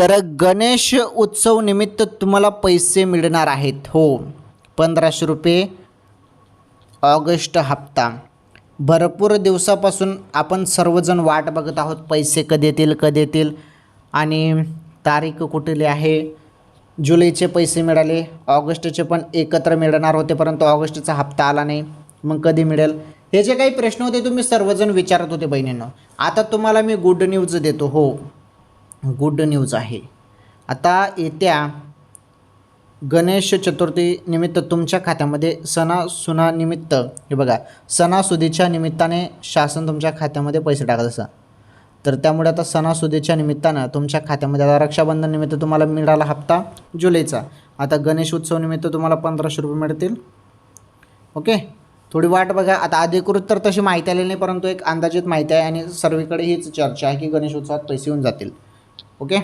तर गणेश उत्सव निमित्त तुम्हाला पैसे मिळणार आहेत हो. पंधराशे रुपये ऑगस्ट हप्ता. भरपूर दिवसापासून आपण सर्वजण वाट बघत आहोत पैसे कधी येतील कधी येतील आणि तारीख कुठली आहे? जुलैचे पैसे मिळाले ऑगस्टचे पण एकत्र मिळणार होते परंतु ऑगस्टचा हप्ता आला नाही. मग कधी मिळेल? हे जे काही प्रश्न होते तुम्ही सर्वजण विचारत होते बहिणींनो. आता तुम्हाला मी गुड न्यूज देतो हो. गुड न्यूज आहे. आता येत्या गणेश चतुर्थी निमित्त तुमच्या खात्यामध्ये सणासुनानिमित्त हे बघा सणासुदीच्या निमित्ताने शासन तुमच्या खात्यामध्ये पैसे टाकत असं तर त्यामुळे आता सणासुदीच्या निमित्तानं तुमच्या खात्यामध्ये आता रक्षाबंधन निमित्त तुम्हाला मिळाला हप्ता जुलैचा. आता गणेश उत्सव निमित्त तुम्हाला पंधराशे रुपये मिळतील. ओके? थोडी वाट बघा. आता अधिकृत तर तशी माहिती आलेली नाही परंतु एक अंदाजित माहिती आहे आणि सर्वीकडे हीच चर्चा आहे की गणेश उत्सवात पैसे येऊन जातील. ओके